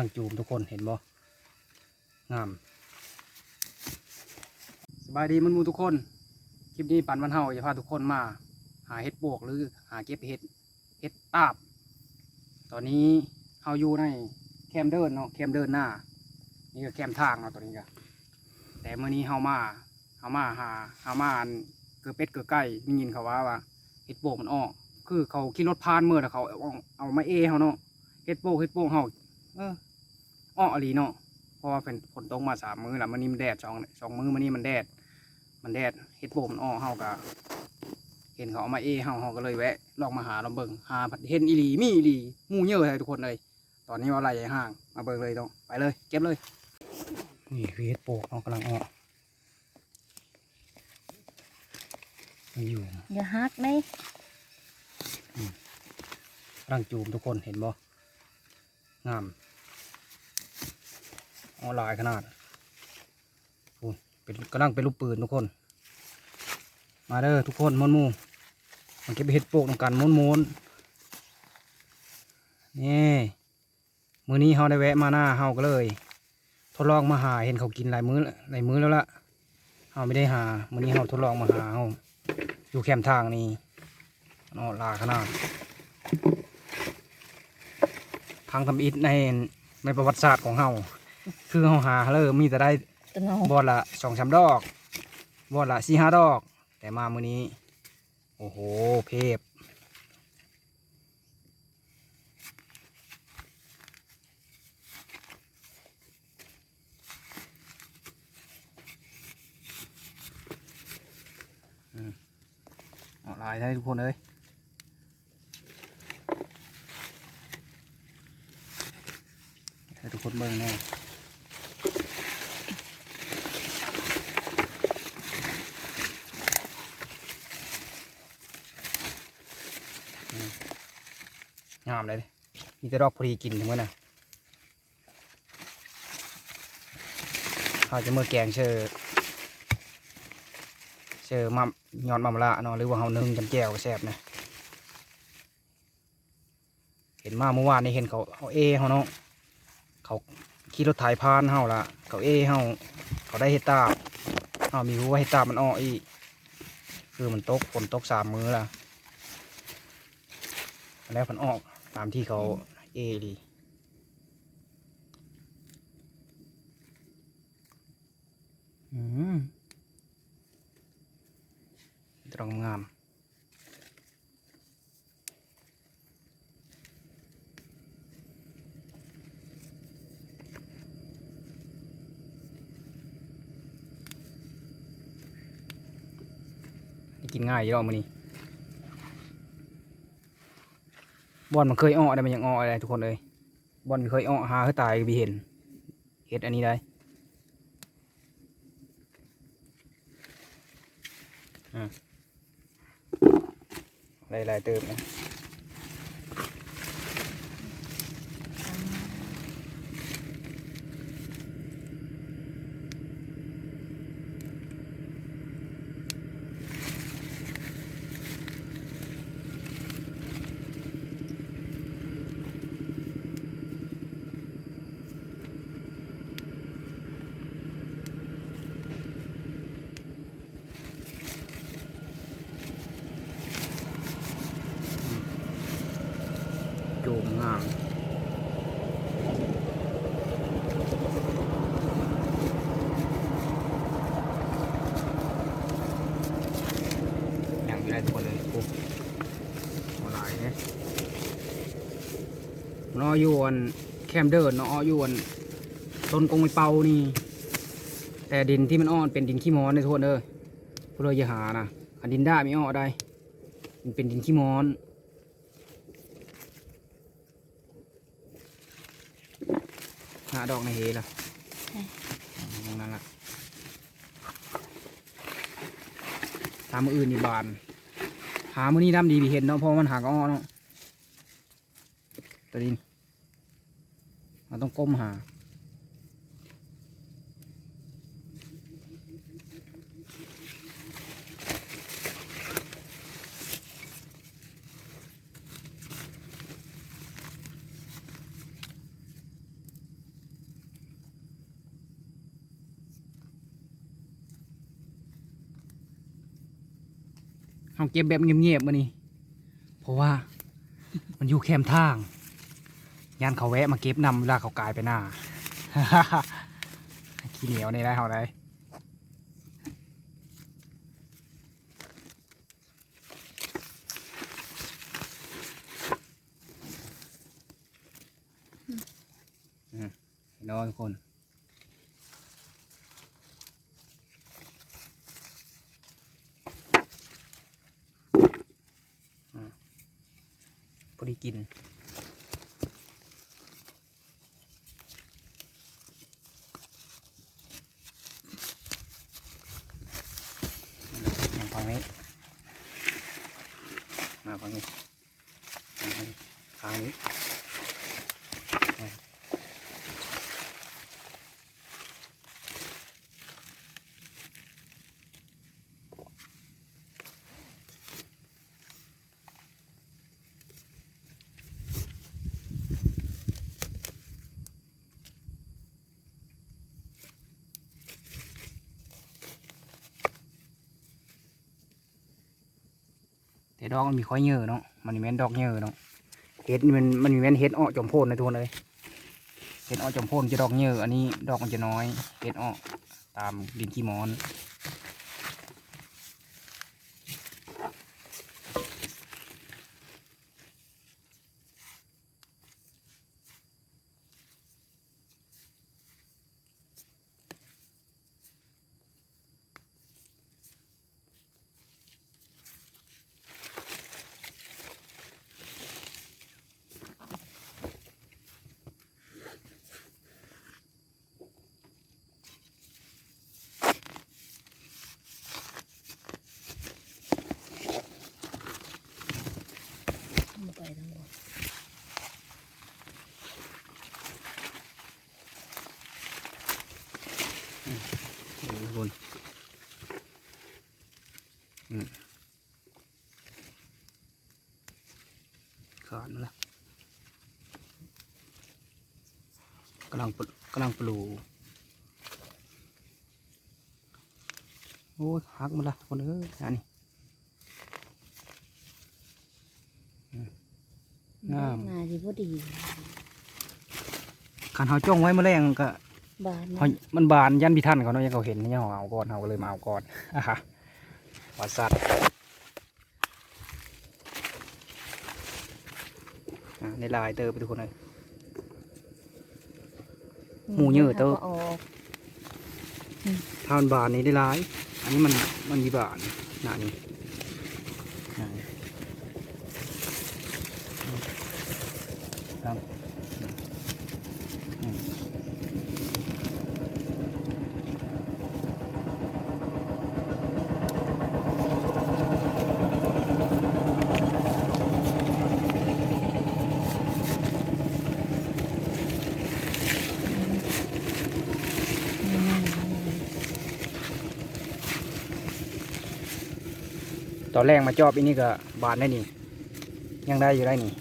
างจูมทุกคนเห็นบ่งามสบายดีมันมูทุกคน คลิปนี้ปันวันเฮาจะพาทุกคนมา หาเห็ดปวกหรือหาเก็บเห็ดเห็ดตาบ ตอนนี้เฮาอยู่ในแคมเดินเนาะแคมเดินหน้า นี่ก็แคมทางเนาะตัวนี้ก็แต่เมื่อนี้เฮามาเฮามาหาเฮามาเกือเป็ดเกือไก่ได้ยินเขาว่าว่าเห็ดโปกมันออก คือเขาขี่รถพานเมื่อแล้วเขาเอาเอามาเอเฮาเนาะเห็ดโปกเห็ดโปกเฮาเออ ออกอหลีเนาะเพราะว่าเป็นฝนตกมาสามมื้อแล้วมื้อนี้มันแดดสองสองมื้อมื้อนี้มันแดด มันแดดเห็ดโปกมันออกเฮาก็เห็นเขาเอามาเอเฮาเฮาก็เลยแวะลองมาหาลองเบิ่งหาผัดเห็นอีหลีมีอีหลีหมู่เยอะเลยทุกคนเลย ตอนนี้ว่าไรใหญ่ห้างมาเบิ่งเลยต้องไปเลย เก็บเลย นี่คือเห็ดโปกเนาะกำลังออกมันอยู่อย่าฮักไหมร่างจูมทุกคนเห็นบ่งาม ออนไลน์ขนาดโอ้ยเป็นกำลังเป็นลูกปืนทุกคน มาเด้อทุกคนมวนมูมาเก็บเห็ดโปกนำกันม้วนม้วนนี่มือนี้เฮาได้แวะมาหน้าเฮาก็เลย ทดลองมาหาเห็นเขากินหลายมื้อหลายมื้อแล้วล่ะเฮาไม่ได้หามือนี้เฮาทดลองมาหาเฮาอยู่แคมทางนี่เนาะลาขนาดพังทำอิฐในในประวัติศาสตร์ของเฮา คือเฮาหาเลยมีแต่ได้ตัวน้องบอดละสองสามดอก บอดละสี่ห้าดอก แต่มามื้อนี้ โอ้โห เพบอืมออกลายได้ทุกคนเลยให้ทุกคนเบิ่งแน่ งามเลยมีแต่ดอกพอดีกินทั้งหมดนะเขาจะเมื่อแกงเชอเชอมัมยอดมัมละเนาะหรือว่าเฮานึ่งจำแจ่วแซ่บนะเห็นมาเมื่อวานนี้เห็นเขาเขาเอเขาเนาะเขาขี่รถไถพานเฮาละเขาเอเฮาเขาได้เฮดตาเฮามีรู้ว่าเฮดตามันอ้ออีคือมันตกฝนตกสามมือละแล้วผลออก ตามที่เขาเอดีอืมตรงงามกินง่ายอยู่แล้วมือนี้ บอลมันเคยอ้อได้มันยังอ้ออะไรทุกคนเลยบอลมันเคยอ้อหาคือตายบีเห็นเห็ดอันนี้ได้อ่าหลายๆเติมนะโจมงามอย่างอยู่ได้ทุกคนเลยปุ๊บมาหลายเนี่ยน ออยวนแคมเดินนออยวนต้นกงไมเป่านี่ แต่ดินที่มันอ้อนเป็นดินขี้มอนในทุนเด้อพวกเราอย่าหานะอันดินได้ไม่อ้อได้ มันเป็นดินขี้มอนหาดอกในเฮล่ะตรงนั้นล่ะหามืออื่นนี่บาน หามือนี้ดำดีบีเห็นเนาะเพราะมันหากอ้อเนาะตัวนี้ มันต้องก้มหา เอาเก็บแบบเงียบๆมานี่ เพราะว่ามันอยู่แคมทาง ยานเขาแวะมาเก็บนำเวลาเขากลายไปหน้าขี้เหนียวนี่ได้เขาได้อืมเนคนพอดีกิน อย่างฝั่งนี้ มาฝั่งนี้มาฝั่งนี้ทางนี้ ดอกมันมีค่อยเยอะเนาะมันมีแม่นดอกเยอะเนาะเห็ดมันมันมีแม่นเห็ดอ้อจอมโพนในทุกคนเลยเห็ดอ้อจอมโพนจะดอกเยอะอันนี้ดอกมันจะน้อยเห็ดอ้อตามดินขี้มอนไปทั้งหมด นี่ทุกคนอืมขาดมาแล้วกำลังปลูกำลังปลูกโอ้ยหักหมาละคนเอ้ยอันนี้งามงานที่พอดีขันเขาจ้องไว้เมื่อแรงก็บานเขามันบานยันพิทันเขาเนาะยังเขาเห็นยังเขาเอาก่อนเขาก็เลยมาเอาก่อนอะฮะวัดสัตว์อะในลายเตอร์ไปทุกคนเลย หมูเยอะเต้อออกถ้ามันบานนี้ได้หลาย อันนี้มันมันมีบานหนานี้หนานี้ครับอืม ตอนแรกมาจอบอันนี้ก็บานได้นี่ ยังได้อยู่ได้นี่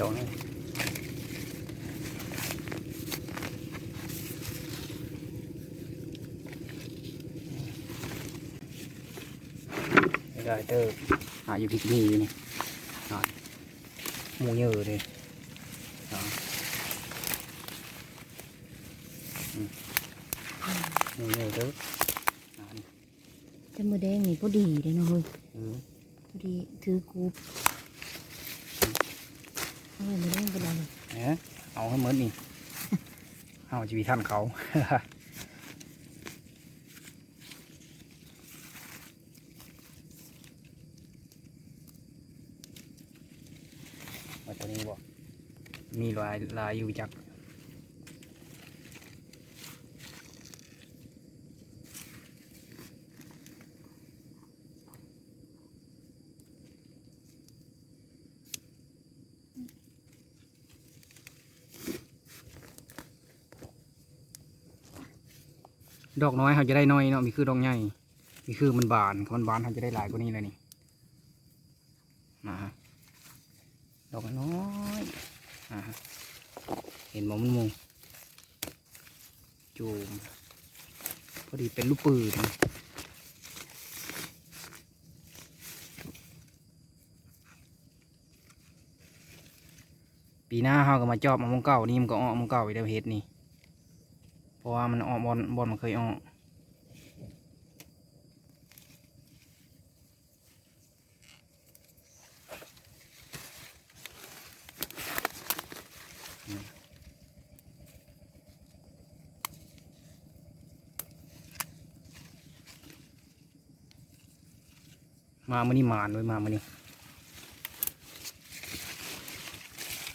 ดอกนี่ไม่ได้เตอร์ หาอยู่พิกนี่นี่หาหมูเยอะเลยอ่าอืมหมูเยอะเด้ออ่านี่แต่มือแดงนี่พอดีเลยเนาะเฮ้ยเออพอดีถือกูเอามือแดงก็ได้เอ๊ะเอาให้เหมือนนี่เอาชีวิตท่านเขาาตัวนี้บ่มีลายลายอยู่จักดอกน้อยเขาจะได้น้อยเนาะ มีคือดอกใหญ่นี่คือมันบาน มันบานทำจะได้หลายกว่านี้เลยนี่มาฮะดอกน้อยอ่าฮะเห็นมองมันมุงจูมพอดีเป็นลูกปืนปีหน้าเขาก็มาจอบมอมงเก่านี่มันก็ออกมองเก่าอีกแล้วเห็ดนี่ เพราะว่ามันออกบอลบอลมันเคยออก มามื่อนี้มานเลยมามื่อนี้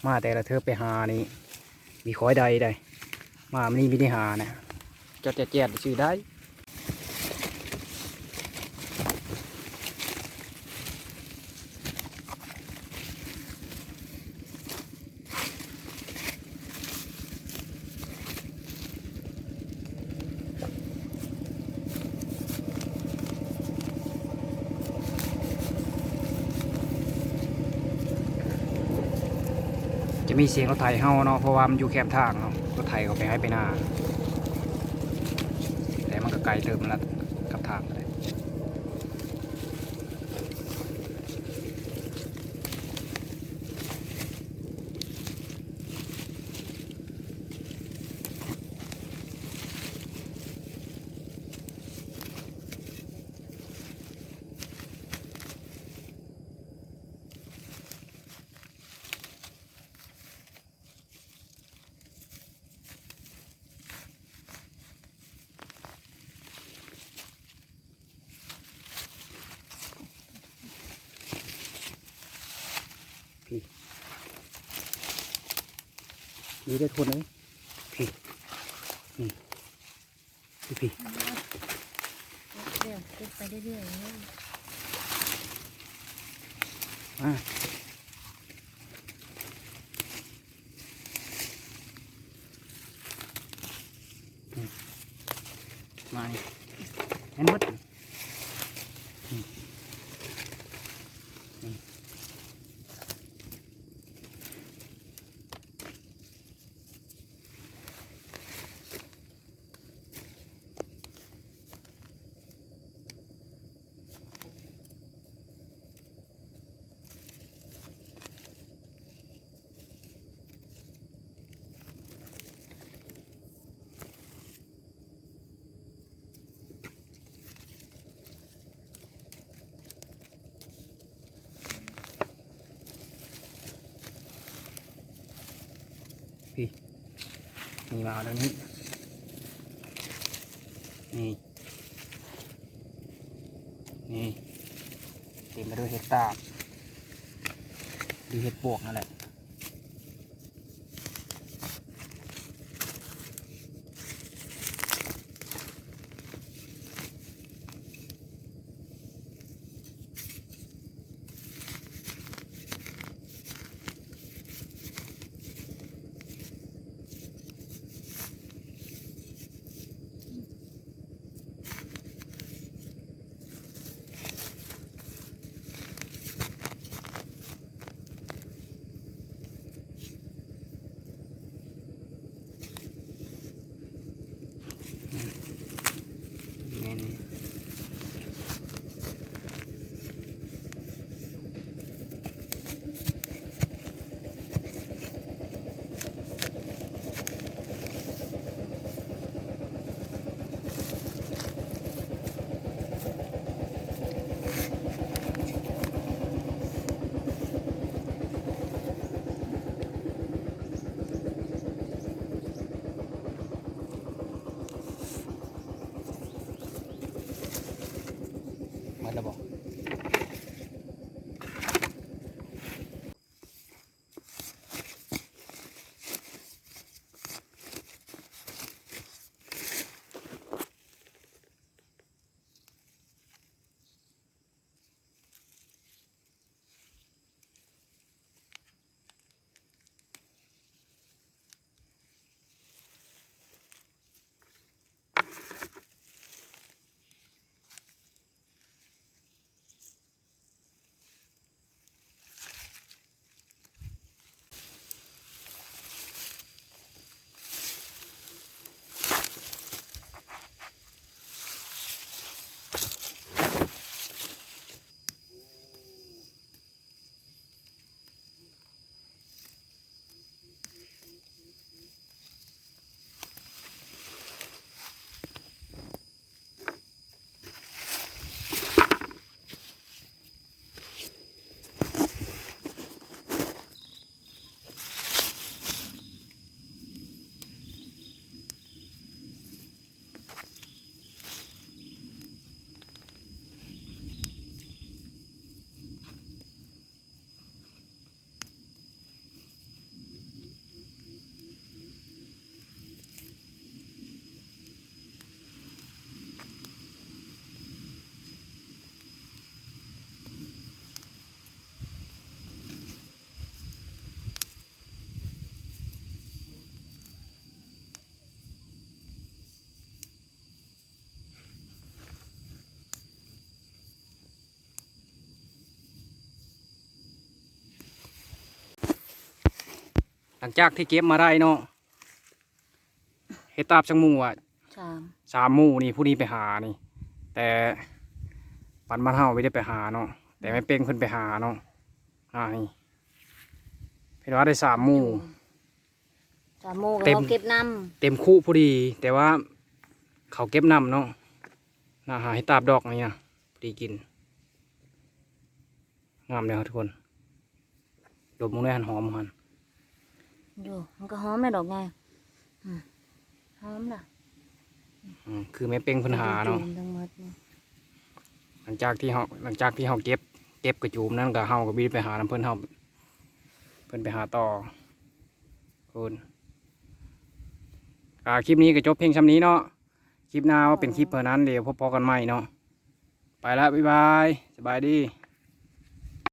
มาแต่ละเธอไปหานี่มีคอยใดใดมามื่อนี้ไม่ได้หานะจอดแจ๊ดชื่อได้ จะมีเสียงรถไถเฮาเนาะเพราะว่ามันอยู่แคบทางเนาะรถไถเขาไปให้ไปหน้าแต่มันก็ไกลเติมละกับทางเลย นี่ได้ทนไหมพี่นี่พี่พี่เดี๋ยวไปเรื่อยๆเลยอ่ามานี่เห็นไหม พี่นี่มาเอาแล้วนี้ นี่ นี่เต็มไปด้วยเห็ดตาบหรือเห็ดปวกนั่นแหละ ลังจากที่เก็บมาได้เนาะเฮ็ดตาบจังหมู่อะสามสามหมู่นี่ผู้นี้ไปหานี่ แต่ปันบ้านเฮาไม่ได้ไปหาเนาะแต่ไม่เป็นเพิ่นไปหาเนาะอ่านี่เพิ่นว่าได้สามหมู่สามโมงเต็มเราเก็บน้เต็มคู่พอดี แต่ว่าเขาเก็บนำเนาะน่าหาให้ตาบดอกนี่นะพอดีกินงามเลยครับทุกคนดมมึงได้หันหอมหันำ อยู่มันก็หอมไม่ดอกไงอืมหอมล่ะอืมคือไม่เป็นเพิ่นหาเนาะจุ่มทั้งหมดนี่หลังจากที่เฮาหลังจากที่เฮาเก็บ เก็บกระจูมนั่นก็เฮาก็บินไปหาน้ำเพิ่นเฮาเพิ่นไปหาต่อคุณอ่าคลิปนี้ก็จบเพียงช่ำนี้เนาะคลิปหน้าว่าเป็นคลิปเพื่อนั้นเดี๋ยวพบพอกันใหม่เนาะไปแล้วบ๊ายบายสบายดี